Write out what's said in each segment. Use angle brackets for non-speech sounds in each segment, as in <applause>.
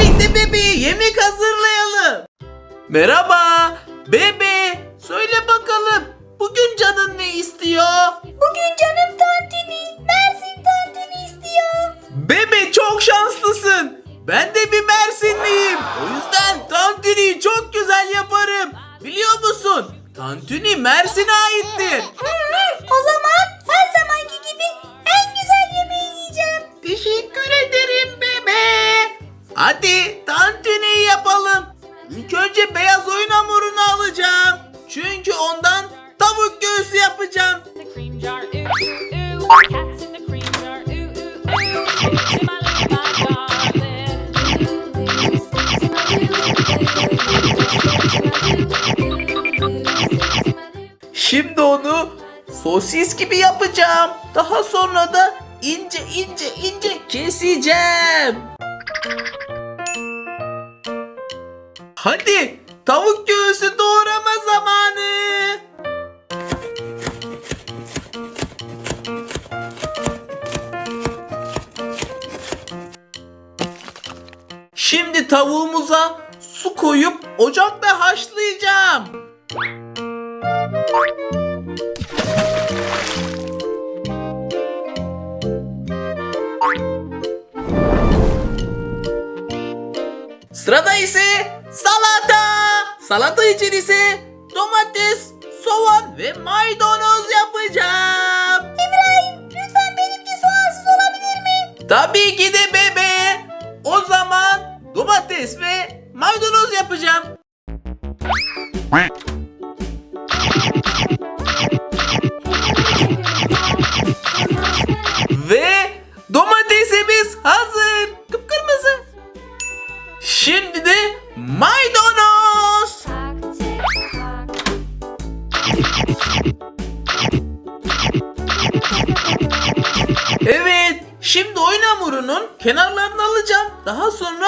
birlikte bebeğe yemek hazırlayalım. Merhaba bebe söyle bakalım bugün canın ne istiyor? Bugün canım tantini, Mersin tantini istiyor. Bebe çok şanslısın. Ben de bir Mersinliyim. O yüzden tantiniyi çok güzel yaparım. Biliyor musun? Tantuni Mersin'e aittir. <laughs> Hadi tantuni yapalım. İlk önce beyaz oyun hamurunu alacağım. Çünkü ondan tavuk göğsü yapacağım. Şimdi onu sosis gibi yapacağım. Daha sonra da ince ince ince keseceğim. Hadi tavuk göğsü doğrama zamanı. Şimdi tavuğumuza su koyup ocakta haşlayacağım. Sırada ise salata. Salata için ise domates, soğan ve maydanoz yapacağım. İbrahim lütfen benimki soğansız olabilir mi? Tabii ki de bebe. O zaman domates ve maydanoz yapacağım. Hamurunun kenarlarını alacağım. Daha sonra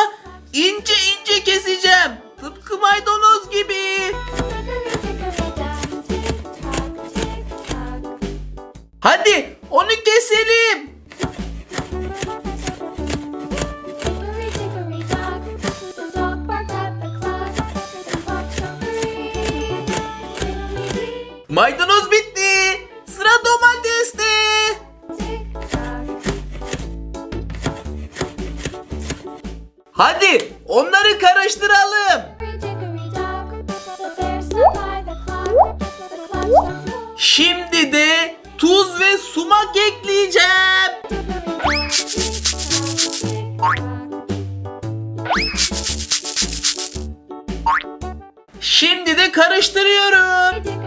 ince ince keseceğim. Tıpkı maydanoz gibi. Hadi onu keselim. Maydanoz bitti. Hadi onları karıştıralım. Şimdi de tuz ve sumak ekleyeceğim. Şimdi de karıştırıyorum.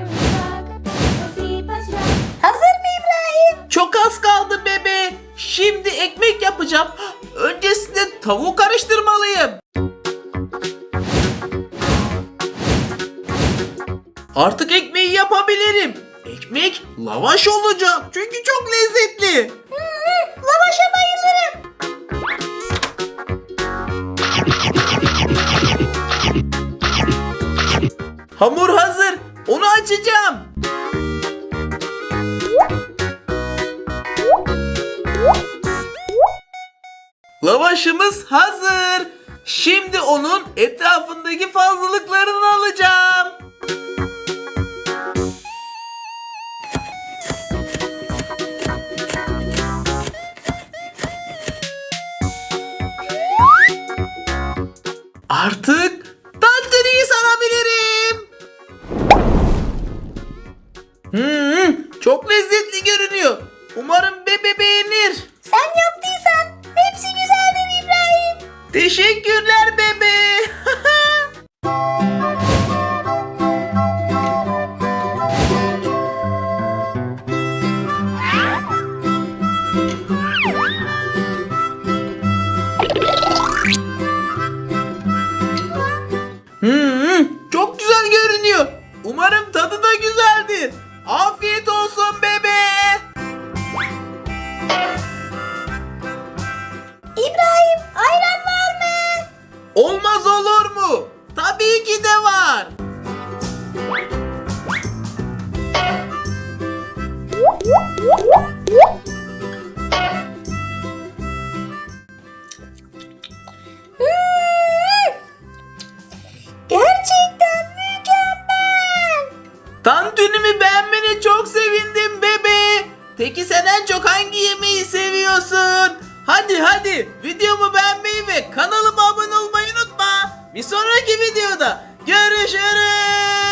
Tavuğu karıştırmalıyım. Artık ekmeği yapabilirim. Ekmek lavaş olacak. Çünkü çok lezzetli. Lavaşa bayılırım. Hamur hazır. Onu açacağım. Lavaşımız hazır. Şimdi onun etrafındaki fazlalıklarını alacağım. Artık seviyorsun? Hadi hadi videomu beğenmeyi ve kanalıma abone olmayı unutma. Bir sonraki videoda görüşürüz.